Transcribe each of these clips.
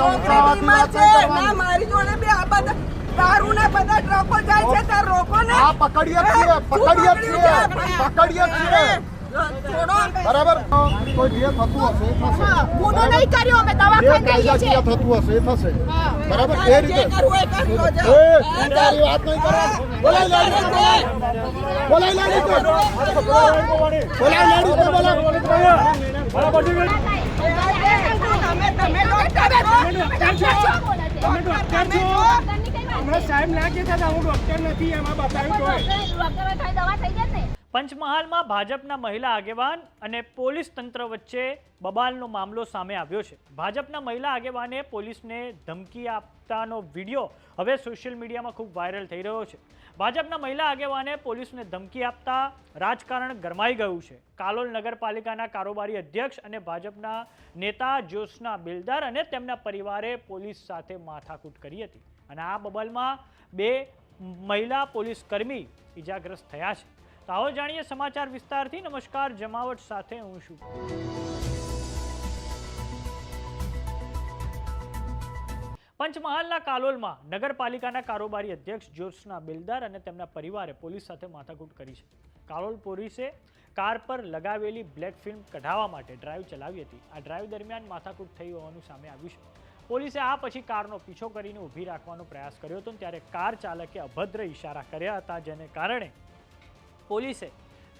ના. મારી જોડે બી આ બધા દારૂ ના બધા ટ્રકો જાય છે ત્યાં રોકો ને આ પકડીએ છીએ પકડીએ છીએ? પકડીએ છીએ. છોડો. બરાબર? કોઈ જે થતું હશે એ થશે. ગુનો નહીં કર્યો અમે દવાખાને જઈએ છીએ. થતું હશે એ થશે. બરાબર? એ રીતે. એ કરી હા, તારી વાત નહીં કરવાની. બોલાય લેડીઝ ને બોલાય. બોલાય લેડીઝ ને. બોલાય. લેડીઝ ને બોલાય. તમે તમે ડોક્ટર છો. ડોક્ટર છો. હમણાં સાહેબ ના કહેતા હતા હું ડોક્ટર નથી એમાં બતાવ્યું તો પંચમહાલમાં ભાજપના મહિલા આગેવાન અને પોલીસ તંત્ર વચ્ચે બબાલનો મામલો સામે આવ્યો છે ભાજપના મહિલા આગેવાને પોલીસને ધમકી આપતાનો વીડિયો હવે સોશિયલ મીડિયામાં ખૂબ વાયરલ થઈ રહ્યો છે ભાજપના મહિલા આગેવાને પોલીસને ધમકી આપતા રાજકારણ ગરમાઈ ગયું છે. કાલોલ નગરપાલિકાના કારોબારી અધ્યક્ષ અને ભાજપના નેતા જ્યોત્સના બિલદાર અને તેમના પરિવારે પોલીસ સાથે માથાકૂટ કરી હતી. અને આ બબલમાં બે મહિલા પોલીસ કર્મી ઇજાગ્રસ્ત થયા છે. તો આવો જાણીએ સમાચાર વિસ્તારથી. નમસ્કાર, જમાવટ સાથે હું છું. પંચમહાલના કાલોલમાં નગરપાલિકાના કારોબારી અધ્યક્ષ જ્યોત્સના બિલદાર અને તેમના પરિવારે પોલીસ સાથે માથાકૂટ કરી છે. કાલોલ પોલીસે કાર પર લગાવેલી બ્લેક ફિલ્મ કઢાવવા માટે ડ્રાઈવ ચલાવી હતી. આ ડ્રાઈવ દરમિયાન માથાકૂટ થઈ હોવાનું સામે આવ્યું છે. પોલીસે આ પછી કારનો પીછો કરીને ઊભી રાખવાનો પ્રયાસ કર્યો હતો ત્યારે કાર ચાલકે અભદ્ર ઇશારા કર્યા હતા, જેને કારણે પોલીસે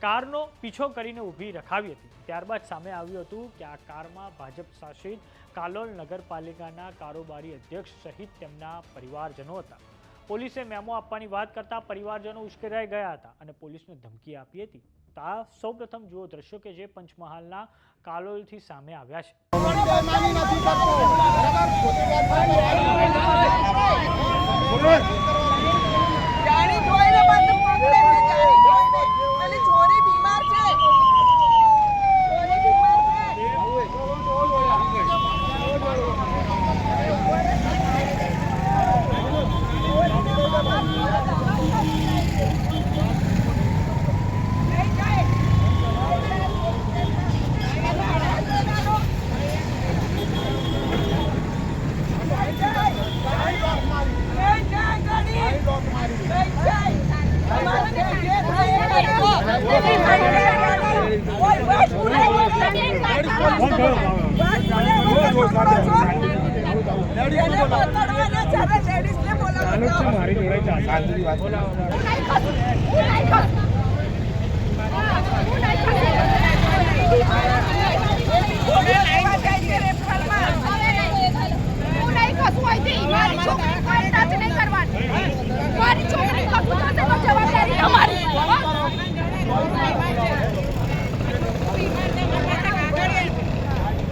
કારનો પીછો કરીને ઊભી રખાવી હતી. ત્યારબાદ સામે આવ્યું હતું કે આ કારમાં ભાજપ શાસિત કાલોલ નગરપાલિકાના કારોબારી અધ્યક્ષ સહિત તેમના પરિવારજનો હતા. પોલીસે મેમો આપવાની વાત કરતા પરિવારજનો ઉશ્કેરાઈ ગયા હતા અને પોલીસને ધમકી આપી હતી. તો આ સૌપ્રથમ જુઓ દ્રશ્યો કે જે પંચમહાલના કાલોલથી સામે આવ્યા છે બેમાની નથી કરતો. બરાબર? ખોટી વાત નહીં કરવાની. જાણી જોઈને બધું પકડે છે, જાણી જોઈને. પેલી છોરી બીમાર છે. છોરી બીમાર છે. લઈ જાય ગાડી. લઈ જાય. તમારે જે થાય એ કરો. ઓય, બસ બોલે, બસ બોલે, બસ પકડો છો. એને પકડવાના છે, હવે લેડીઝને બોલાવો છો. મારી જોડે વાત બોલે, લેવા જાય છે રેફરલમાં. મારી છોકરી કોઈ ટચ નહીં કરવાની મારી છોકરી કશું થશે તો જવાબદારી તમારી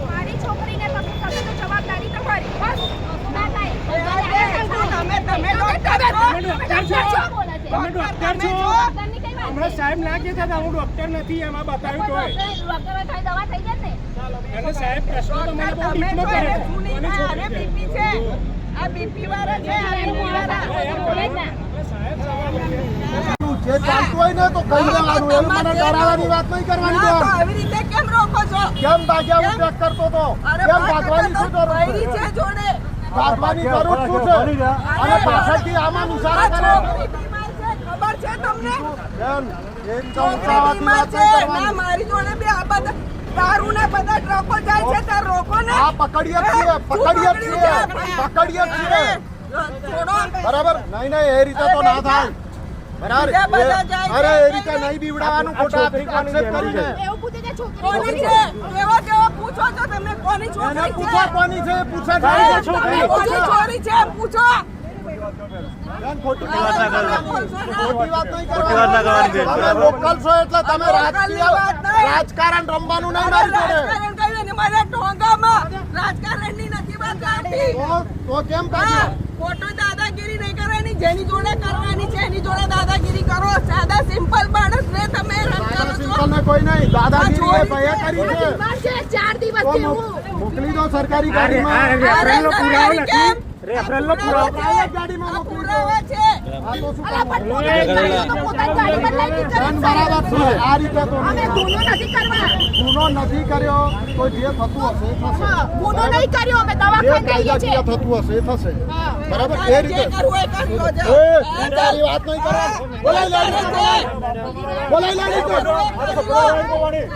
મારી છોકરીને કશું થશે તો જવાબદારી તમારી બસ ના થાય તમે તમે ડોક્ટર છો. તમે ડોક્ટર છો ના કહેતા હતા હું ડોક્ટર નથી એમાં બતાવ્યું તો અને સાહેબ પ્રશ્નો તો મને બહુ તમે કરે સુની બીપી છે. આ બીપી વાળા છે આ બીપી વાળા. જે ચાલતું હોય ને તો કહી દેવાનું એવું મને ડરાવવાની વાત નહીં કરવાની તો. આવી રીતે કેમ રોકો છો? કેમ ભાગ્યા હું ચેક કરતો તો? કેમ ભાગવાની કરતા તો જરૂર છે છે જોડે. ભાગવાની જરૂર શું છે? અને પાછળથી આમાં આ કરે છોકરી બીમાર છે ખબર છે તમને? બેન એ છોકરી ચમચાવાથી છે. ના મારી જોડે બે આ બધા દારૂ ના બધા ટ્રકો જાય છે તાર રોકો ને આ પકડીએ છીએ પકડીએ છીએ છે? પકડીએ છીએ. છોડો. બરાબર? નહીં નહીં એ રીતે તો ના થાય. બરાબર? બીજા બધા એ- જાય અરે એ રીતે નહીં બીવડાવવાનું ખોટા છોકરી accept કરીને એવું પૂછે કે છોકરી છે? કેવો કેવો? પૂછો છો તમે કોની છોકરી પૂછો છે? કોની છે પૂછો છોરી છે પૂછો. બેન, ખોટી વાત વાત ના ના કરો. ખોટી વાત નહીં કરવાની તમે લોકલ છો એટલે તમે રાજકીય રાજકારણ રમવાનું નહીં મારી જોડે ને રાજકારણની નથી. વાત આવતી તો તો કેમ? હા, ખોટું દાદાગીરી નહીં કરવાની જેની જોડે કરવાની છે એની જોડે દાદાગીરી કરો સાદા સિમ્પલ માણસને તમે હેરાન કરો સિમ્પલ ને કોઈ નહીં દાદાગીરી એ ભાઈએ કરી છે ચાર મોકલી દો સરકારી ગાડીમાં અરે, અરે પુરાવો પુરાવો પ્રાઇવેટ ગાડીમાં આ મોકલી દો. છે આ તો શું બરાબર છે. આ રીતે તો અમે ગુનો નથી કરવા. ગુનો નથી કર્યો. તો જે થતું હશે એ થશે. ગુનો નહીં કર્યો. અમે દવાખાને જઈએ છીએ. થતું હશે એ થશે. બરાબર? એ રીતે. કરી એ તારી વાત નહીં કરવાની બોલાઈ લાડી તો બોલાઈ લાડી તો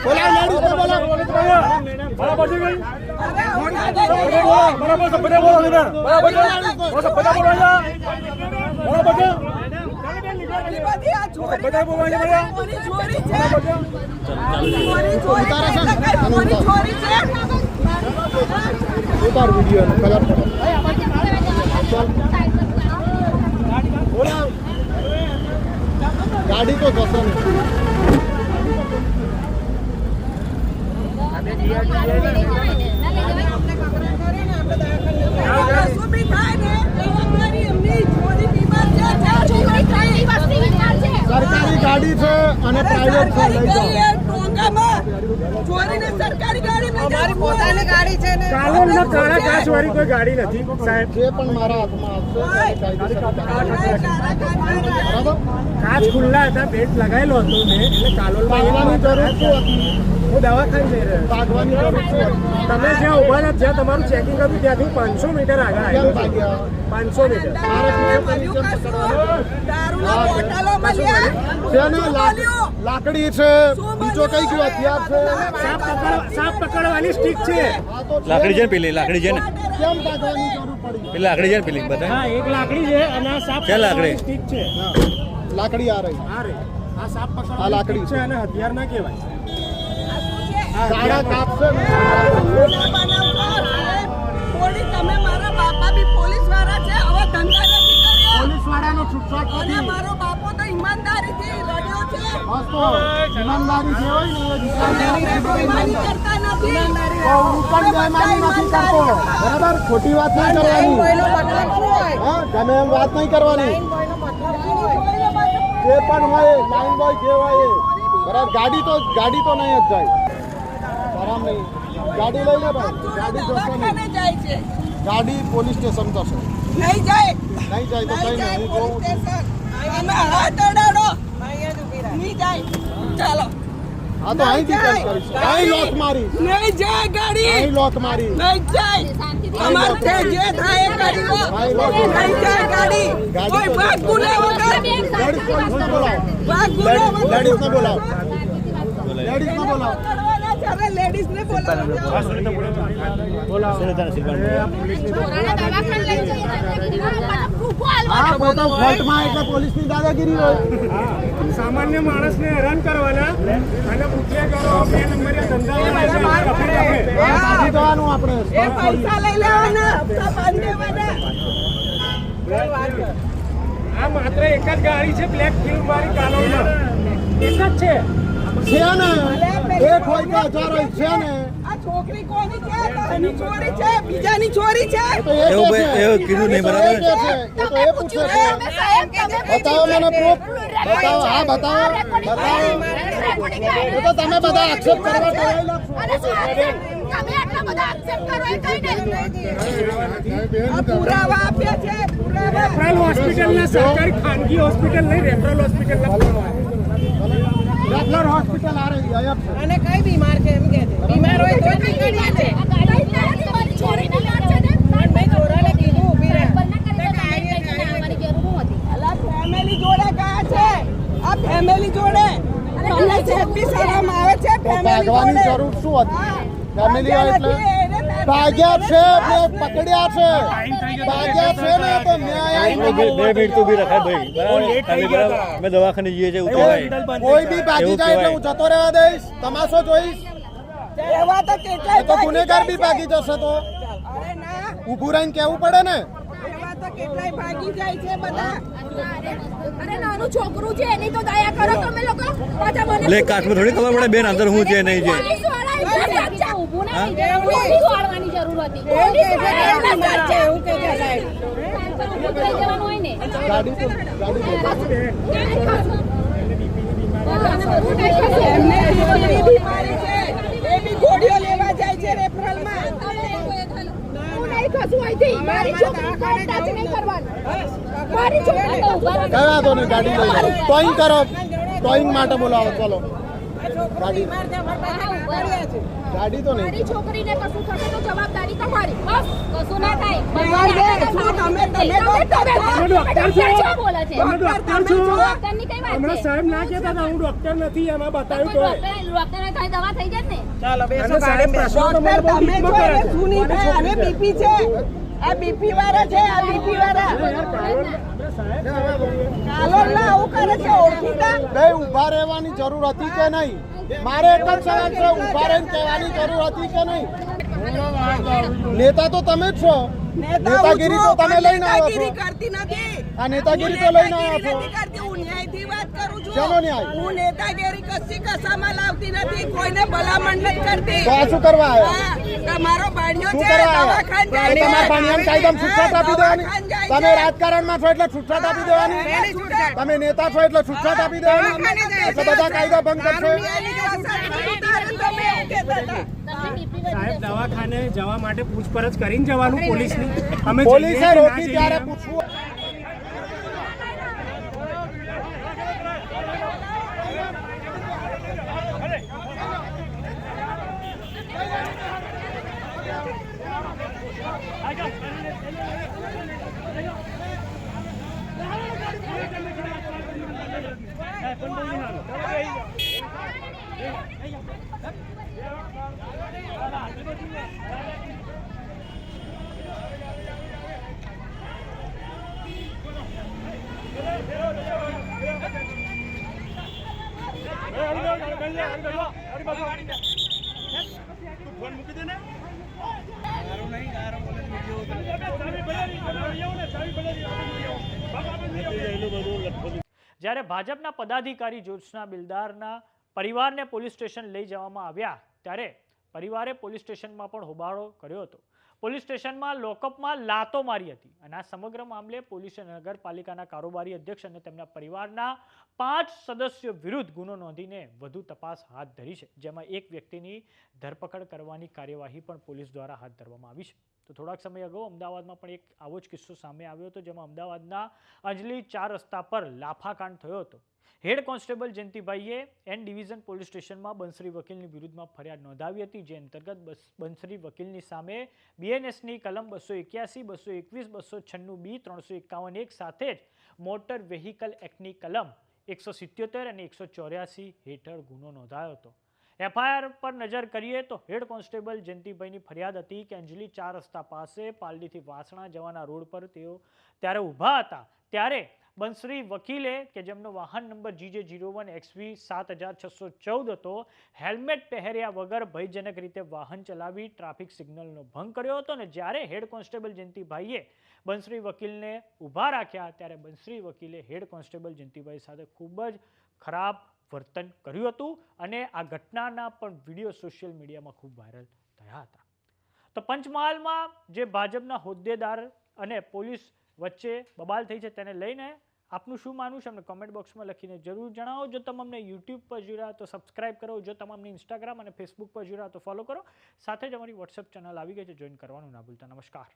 બોલાઈ લાડી તો બોલાઈ આ ચોરી કોની ચોરી છે ગાડી તો જશે નહીં કશું બી થાય ને જવાબદારી એમની ચોરી બીમાર છે છોકરી ત્રણ દિવસની બીમાર છે સરકારી ગાડી છે અને પ્રાઇવેટ છે લઈ જાઓ. ગાડી એ ટોંગામાં ચોરીને સરકારી ગાડીમાં અમારી પોતાની ગાડી છે ને. કાલોલમાં કાળા કાચ વાળી કોઈ ગાડી નથી સાહેબ. જે પણ મારા હાથમાં કાચ ખુલ્લા હતા બેટ લગાવેલો હતો મેં એટલે કાલોલમાં એવાની જરૂર શું હતી? હું દવાખાને જઈ રહ્યો ભાગવાની તમે જ્યાં ઊભા હતા જ્યાં તમારું ચેકિંગ હતું ત્યાંથી પાંચસો મીટર આગળ આવ્યો પાંચસો મીટર? લાકડી છે બીજો કઈ ગયો હથિયાર છે. સાપ પકડ સાપ પકડવાની સ્ટીક છે. લાકડી છે ને. પેલી લાકડી છે ને? કેમ ભાગવાની જરૂર પડી? પેલી લાકડી છે ને પેલી બધા હા એક લાકડી છે અને સાપ ક્યાં લાકડી? સ્ટીક છે. લાકડી આ રહી. આ રહી. આ સાપ આ પકડવાની લાકડી છે. અને હથિયાર ના કહેવાય. સાડા કાપશે તમે મારા બાપા બી પોલીસવાળા છે હવે ધંધા નથી કર્યા. પોલીસ વાળાનો છૂટછાટ અને નથી. મારો બાપો તો લડ્યો છે. ઈમાનદારી જે હોય ને એ તમે બેઈમાની કરતા નથી. તો હું નથી કરતો. બરાબર? ખોટી વાત નહીં કરવાની. હા તમે એમ વાત નહીં કરવાની. જે પણ હોય લાઈન બોય જે હોય. બરાબર? ગાડી તો ગાડી તો નહીં જ જાય. નહીં. ગાડી લઈ લે ભાઈ. ગાડી જશે નહીં. ગાડી પોલીસ સ્ટેશન જશે. નહીં જાય. નહીં જાય તો કઈ નહીં હું જોઉં તમે હાથ અડાડો નહીં જાય. ચાલો. હા તો અહીંથી કેમ કરીશ. અહીં લોક મારી. નહીં જાય ગાડી. અહીં લોક મારી. નહીં જાય. અમારથી જે થાય એ કરી લો નહીં જાય ગાડી. ગાડી કોઈ ભાગ ગુના વગર. લેડીઝ ને બોલાવો ભાગ ગુના વગર. લેડીઝને બોલાવો બોલાવો. કરવાના છે બોલાવો. પોલીસની દાદાગીરી હોય. સામાન્ય માણસને હેરાન કરવાના. અને બુટિયા કરો બે ધંધા આપણે પૈસા લઈ લેવાના. દેવાના આ માત્ર એક જ ગાડી છે બ્લેક ફિલ્મ વાળી છે છે ને એક હોય કે હજાર હોય છે ને છોકરી કોની છે તારી ચોરી છે બીજાની છોરી છે એ તો એ એવું કહે એવું કીધું નહીં, એ તો એ બરાબર? કહે છે. એ તો એ પૂછે છે સાહેબ, બતાવો મને proof. બતાવો, હા, બતાવો. બતાવો. તો તમે બધા accept કરવા ટેવાઈ લાગશો. અરે સાહેબ, તમે આટલા બધા accept કરો એ કઈ નહીં. પુરાવા આપ્યા છે પુરાવા રેફરલ હોસ્પિટલના સરકારી ખાનગી હોસ્પિટલ નહીં રેફરલ હોસ્પિટલના પુરાવા. રેફલર હોસ્પિટલ આ રહી અયબ છે અને કઈ બીમાર છે એમ કે બીમાર હોય તો કઈ બીમાર છે? આ ગાડી લઈને તમારી છોરીને લાડ છે ને? મેં છોરાને કીધું ઊભી રહે. બંને કરી દો, ગાડી લઈ જઈને આવવાની જરૂર શું હતી? અલા ફેમિલી જોડે ગયા છે. આ ફેમિલી જોડે. તમને બી શરમ આવે છે ફેમિલી જોડે. જરૂર શું હતી? ફેમિલી એટલે ભાગ્યા છે બે પકડ્યા છે. ભાગ્યા છે ને તો ન્યાય બે બે મિનિટ તો રખાય ભાઈ. અમે દવાખાને જઈએ છીએ એવું કોઈ બી ભાગી જાય એટલે હું જતો રહેવા દઈશ. તમાશો જોઈશ. એવા તો કેટલાય એ તો ગુનેગાર બી ભાગી જશે તો. અરે ના. ઊભું રહીને કેવું પડે ને? કેટલાય ભાગી જાય છે બધા. અરે નાનું છોકરું છે એની તો દયા કરો તમે લોકો. પાછા મને એટલે કાટમાં થોડી ખબર પડે? બેન અંદર હું છે નહીં છે? મારી છોકરી વાંધો નહીં ગાડી લઈ જાઓ. ટોઈંગ કરો. ટોઈંગ માટે બોલાવો ચલો. ગાડી ગાડી તો નહીં. મારી છોકરીને કશું થશે તો જવાબદારી તમારી બસ કશું ના થાય. તમે- તમે ડોક્ટર તમે બોલે છે? ડોક્ટર છો? ડોક્ટરની કઈ વાત છે? સાહેબ ના કહેતા હું ડોક્ટર નથી એમાં બતાવ્યું તો ડોક્ટર થાય દવા થઈ જાય ને. ચાલો બેસો સાહેબ ગાડી તો મને બહુ તમે કરે છે. શું નહીં થાય? આને બીપી છે. આ બીપી વાળા છે આ બીપી વાળા. ઊભા રહેવાની જરૂર હતી કે નહીં? મારે એક જ સવાલ છે ઊભા રહીને કહેવાની જરૂર હતી કે નહીં? નેતા તો તમે જ છો. નેતાગીરી તો તમે લઈને આવો છો. કરતી નથી. આ નેતાગીરી તો લઈને આવો છો. કરતી હું ન્યાયથી વાત કરું છું. શેનો ન્યાય? હું નેતાગીરી કશી કસામાં લાવતી નથી કોઈને ભલામણ નથી કરતી. તો આ શું કરવા આવ્યા? તમારો ભાણિયો છે તમારા. કાયદામાં છૂટછાટ આપી દેવાની. તમે. રાજકારણમાં છો એટલે છૂટછાટ આપી દેવાની. તમે નેતા છો એટલે છૂટછાટ આપી દેવાની. એટલે બધા કાયદા ભંગ કરશો. દવાખાને જવા માટે પૂછપરછ કરીને જવાનું પોલીસ એવું અમે પોલીસે રોકી ત્યારે વધી જ્યારે ભાજપના પદાધિકારી જ્યોત્સના બિલદારના પરિવારને પોલીસ સ્ટેશન લઈ જવામાં આવ્યા ત્યારે પરિવારે પોલીસ સ્ટેશનમાં પણ હોબાળો કર્યો હતો. પોલીસ સ્ટેશનમાં લોકઅપમાં લાતો મારી હતી અને આ સમગ્ર મામલે પોલીસે નગરપાલિકાના કારોબારી અધ્યક્ષ અને તેમના પરિવારના પાંચ સદસ્યો વિરુદ્ધ ગુનો નોંધીને વધુ તપાસ હાથ ધરી છે, જેમાં એક વ્યક્તિની ધરપકડ કરવાની કાર્યવાહી પણ પોલીસ દ્વારા હાથ ધરવામાં આવી છે. તો થોડાક સમય અગાઉ અમદાવાદમાં પણ એક આવો જ કિસ્સો સામે આવ્યો હતો, જેમાં અમદાવાદના અંજલી ચાર રસ્તા પર લાફાકાંડ થયો હતો. હેડ કોન્સ્ટેબલ જયંતિભાઈએ એન ડિવિઝન પોલીસ સ્ટેશનમાં બંસરી વકીલની વિરુદ્ધમાં ફરિયાદ નોંધાવી હતી, જે અંતર્ગત બસ- બંસરી વકીલની સામે બીએનએસની કલમ બસો એક્યાસી, બસો એકવીસ, બસો છન્નું બી, ત્રણસો એકાવન એક સાથે જ મોટર વેહિકલ એક્ટની કલમ એકસો સિત્યોતેર અને એકસો ચોર્યાસી હેઠળ ગુનો નોંધાયો હતો. એફઆઈઆર પર નજર કરીએ તો હેડ કોન્સ્ટેબલ જયંતિભાઈની ફરિયાદ હતી કે અંજલિ ચાર રસ્તા પાસે પાલડીથી વાસણા જવાના રોડ પર તેઓ ત્યારે ઊભા હતા. ત્યારે બંસરી વકીલે કે જેમનો વાહન number GJ zero one XV સાત હજાર છસો ચૌદ હતો, હેલ્મેટ પહેર્યા વગર ભયજનક રીતે વાહન ચલાવી ટ્રાફિક સિગ્નલનો ભંગ કર્યો હતો અને જ્યારે હેડ કોન્સ્ટેબલ જયંતિભાઈએ બંસરી વકીલને ઊભા રાખ્યા, ત્યારે બંસરી વકીલે હેડ કોન્સ્ટેબલ જયંતિભાઈ સાથે ખૂબ જ ખરાબ વર્તન કર્યું હતું અને આ ઘટનાના પણ વીડિયો સોશિયલ મીડિયામાં ખૂબ વાયરલ થયા હતા. તો પંચમહાલમાં જે ભાજપના હોદ્દેદાર અને પોલીસ વચ્ચે બબાલ થઈ છે તેને લઈને આપનું શું માનવું છે? અમને કોમેન્ટ બોક્સમાં લખીને જરૂર જણાવો. જો તમે અમને યુટ્યુબ પર જોઈ રહ્યા તો સબસ્ક્રાઇબ કરો. જો તમે ઇન્સ્ટાગ્રામ અને ફેસબુક પર જોઈ રહ્યા તો ફોલો કરો. સાથે જ અમારી વોટ્સએપ ચેનલ આવી ગઈ છે. જોઈન કરવાનું ના ભૂલતા. નમસ્કાર.